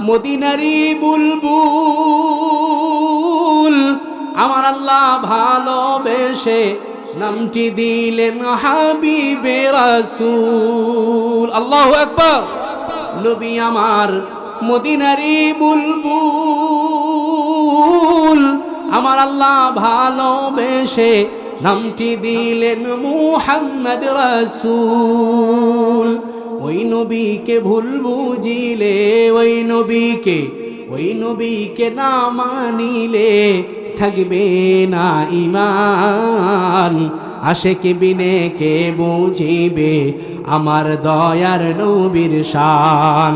মদিনারি বুলবুল, আমার আল্লাহ ভালোবেসে নামটি দিলেন হাবিবে রাসূল। আল্লাহু আকবার। নবী আমার মদিনারি বুলবুল, আমার আল্লাহ ভালোবেসে নামটি দিলেন মুহাম্মদ রাসূল। ওই নবীকে ভুল বুঝিলে, ওই নবীকে ওই নবীকে না মানিলে থাকবে না ইমান আশেকে বিনে কে বুঝিবে আমার দয়ার নবীর শান?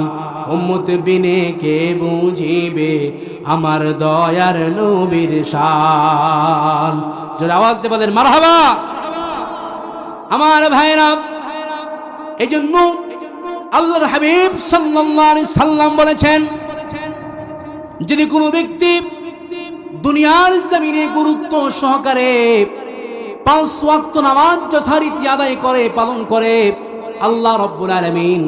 উম্মত বিনে কে বুঝিবে আমার দয়ার নবীর শান? জোরে আওয়াজ বলেন, মারহাবা! আমার ভাইরা, এই জন্য আল্লাহর হাবিব আলাইহি সাল্লাম বলেছেন যদি কোনো ব্যক্তি দুনিয়ার জমিনে গুরুত্ব সহকারে পাঁচ ওয়াক্ত নামাজ যথারীতি আদায় করে, পালন করে, আল্লাহ রব্বুল আলামিন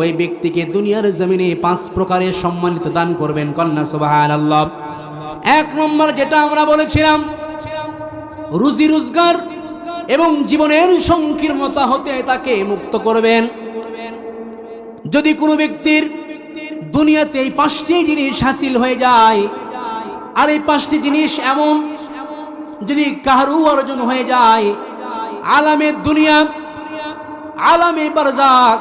ওই ব্যক্তিকে দুনিয়ার জমিনে পাঁচ প্রকারের সম্মানিত দান করবেন। কন্যা সুবাহান আল্লাহ এক নম্বর যেটা আমরা বলেছিলাম, রুজি রোজগার এবং জীবনের সংকীর্ণতা হতে তাকে মুক্ত করবেন। যদি কোনো ব্যক্তির দুনিয়াতে এই পাঁচটি জিনিস হাসিল হয়ে যায়, আর এই পাঁচটি জিনিস এমন যদি কাহারু অর্জন হয়ে যায়, আলামে দুনিয়া, আলামে বারজাক,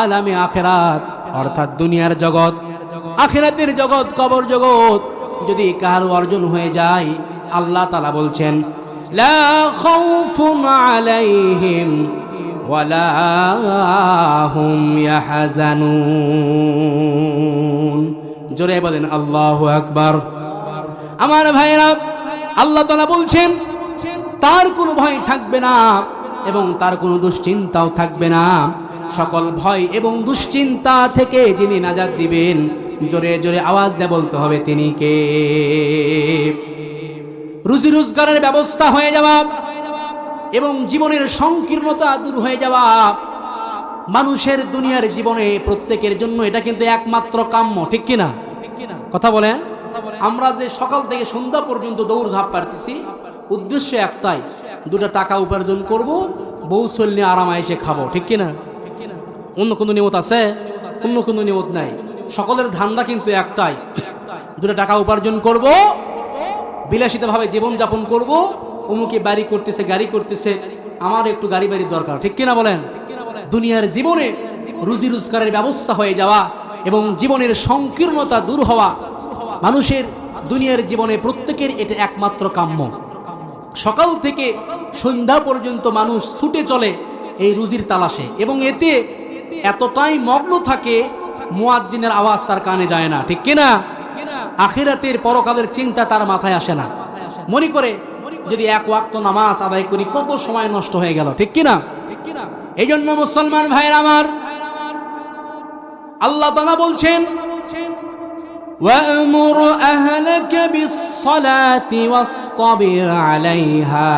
আলামে আখেরাত, অর্থাৎ দুনিয়ার জগৎ, আখেরাতের জগৎ, কবর জগৎ যদি কাহারু অর্জন হয়ে যায়, আল্লাহ তালা বলছেন, লা খাউফুন আলাইহিম জোরে বলেন, আল্লাহু আকবার। আমার ভাইরা আল্লাহ তালা বলছেন, তার কোনো ভয় থাকবে না এবং তার কোনো দুশ্চিন্তাও থাকবে না। সকল ভয় এবং দুশ্চিন্তা থেকে যিনি নাজাদ দিবেন, জোরে জোরে আওয়াজ দিয়ে বলতে হবে, তিনি কে? রুজি রোজগারের ব্যবস্থা হয়ে যাওয়া এবং জীবনের সংকীর্ণতা দূর হয়ে যাওয়া মানুষের দুনিয়ার জীবনে প্রত্যেকের জন্য এটা কিন্তু একমাত্র কাম্য, ঠিক কিনা? কথা বলেন আমরা যে সকাল থেকে সন্ধ্যা পর্যন্ত দৌড় ঝাঁপ পারতেছি, উদ্দেশ্য একটাই, দুটো টাকা উপার্জন করব, বউ চললে আরামে এসে খাব, ঠিক কিনা? অন্য কোনো নিয়ত আছে? অন্য কোনো নিয়ত নাই। সকলের ধান্দা কিন্তু একটাই, দুটো টাকা উপার্জন করব, বিলাসিতভাবে জীবনযাপন করব অমুকে বাড়ি করতেছে, গাড়ি করতেছে, আমার একটু গাড়ি বাড়ির দরকার, ঠিক কিনা বলেন? দুনিয়ার জীবনে রুজি রোজগারের ব্যবস্থা হয়ে যাওয়া এবং জীবনের সংকীর্ণতা দূর হওয়া মানুষের দুনিয়ার জীবনে প্রত্যেকের এটা একমাত্র কাম্য। সকাল থেকে সন্ধ্যা পর্যন্ত মানুষ ছুটে চলে এই রুজির তালাশে এবং এতে এতটাই মগ্ন থাকে, মুয়াজ্জিনের আওয়াজ তার কানে যায় না, ঠিক কিনা? আখিরাতের পরকালের চিন্তা তার মাথায় আসে না। মনে করে যদি এক ওয়াক্ত নামাজ আদায় করি কত সময় নষ্ট হয়ে গেল ঠিক কিনা এই জন্য মুসলমান ভাইয়ের আমার আল্লাহ তালা বলছেন وأمر أهلك بالصلاة واصطبر عليها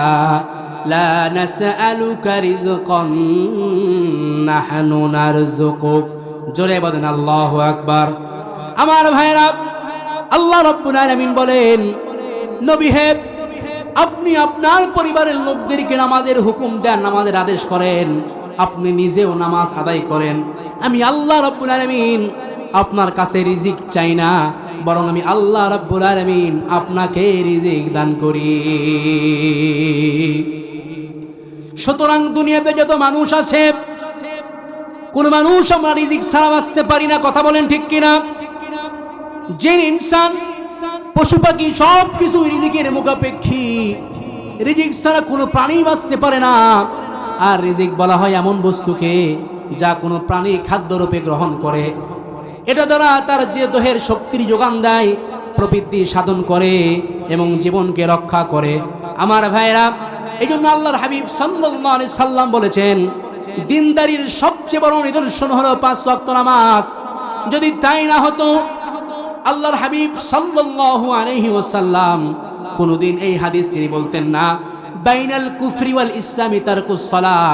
لا نسألك رزقا نحن نرزقك জোরে বলেন আল্লাহ আকবার আমার ভাইরা আল্লাহ রব্বুল আলামিন বলেন নবী হে আপনি আপনার পরিবারের লোকদেরকে নামাজের হুকুম দেন, নামাজের আদেশ করেন। আপনি নিজেও নামাজ আদায় করেন। আমি আল্লাহ রব্বুল আলামিন আপনার কাছে রিজিক চাই না, বরং আমি আল্লাহ রব্বুল আলামিন আপনাকে রিজিক দান করি। সুতরাং দুনিয়াতে যত মানুষ আছে, কোন মানুষ আমরা রিজিক ছাড়া বাঁচতে পারি না, কথা বলেন ঠিক কিনা? যে ইনসান পশু পাখি সব কিছু রিজিকের মুখাপেক্ষী। রিজিক ছাড়া কোনো প্রাণী বাঁচতে পারে না। আর রিজিক বলা হয় এমন বস্তুকে যা কোনো প্রাণী খাদ্যরূপে গ্রহণ করে। এটা দ্বারা তার যে দেহের শক্তির যোগান দেয়, প্রবৃদ্ধি সাধন করে এবং জীবনকে রক্ষা করে। আমার ভাইরা এই জন্য আল্লাহর হাবিব আলাইহি সাল্লাম বলেছেন, দিনদারির সবচেয়ে বড় নিদর্শন হলো পাঁচ ওয়াক্ত নামাজ। যদি তাই না হতো আল্লাহর হাবিব সাল্লাল্লাহু আলাইহি ওয়াসাল্লাম কোনোদিন এই হাদিস তিনি বলতেন না, বাইনাল কুফরি ওয়াল ইসলামি তারকুস সালাহ,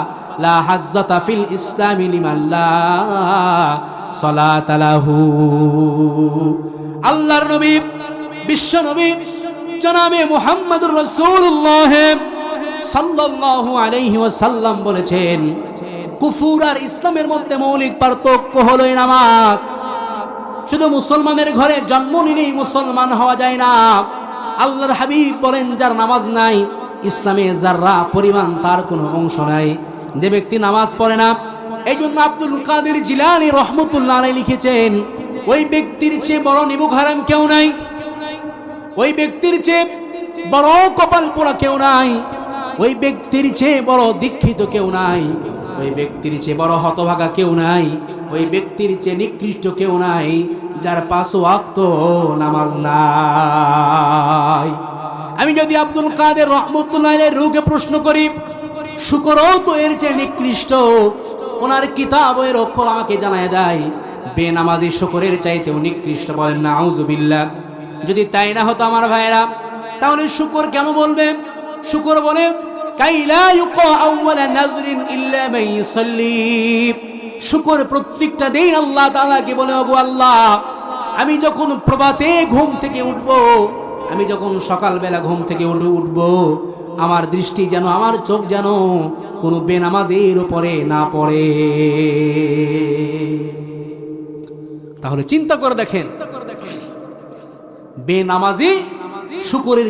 লা হাজ্জাতা ফিল ইসলামি লিমান লা সালাতা লাহু। আল্লাহর নবী, বিশ্ব নবী, জনাবে মুহাম্মদুর রাসূলুল্লাহ সাল্লাল্লাহু আলাইহি ওয়াসাল্লাম বলেছেন, কুফুর আর ইসলামের মধ্যে মৌলিক পার্থক্য হলো নামাজ। শুধু মুসলমানের ঘরে জন্ম নিলেই মুসলমান হওয়া যায় না। আল্লাহর হাবিব বলেন, যার নামাজ নাই, ইসলামে যাররা পরিমাণ, তার কোনো অংশ নাই। যে ব্যক্তি নামাজ পড়ে না এই জন্য আব্দুল কাদের জিলানি রহমতুল্লাহ লিখেছেন, ওই ব্যক্তির চেয়ে বড় নিবুক হারাম কেউ নাই। ওই ব্যক্তির চেয়ে বড় কপাল পোড়া কেউ নাই। ওই ব্যক্তির চেয়ে বড় দীক্ষিত কেউ নাই। ওই ব্যক্তির চেয়ে বড় হতভাগা কেউ নাই, ওই ব্যক্তির চেয়ে নিকৃষ্ট কেউ নাই, যার পাঁচ ওয়াক্ত নামাজ নাই। আমি যদি আব্দুল কাদের রহমতুল্লাহ রুকে প্রশ্ন করি শুকরও তো এর চেয়ে নিকৃষ্ট? ওনার কিতাব এর অক্ষর আমাকে জানায় দেয়। বেনামাজি শুকরের চাইতেও নিকৃষ্ট বলেন না আউজুবিল্লাহ যদি তাই না হতো আমার ভাইরা তাহলে শুকর কেন বলবে শুকর বলে শুকর প্রত্যেকটা দিন আল্লাহ তাআলাকে বলে, ওগো আল্লাহ, আমি যখন প্রভাতে ঘুম থেকে উঠব, আমি যখন সকালবেলা ঘুম থেকে উঠে উঠব, আমার দৃষ্টি যেন, আমার চোখ যেন কোনো বেনামাজের উপরে না পড়ে। তাহলে চিন্তা করে দেখেন, বেনামাজি শুকরের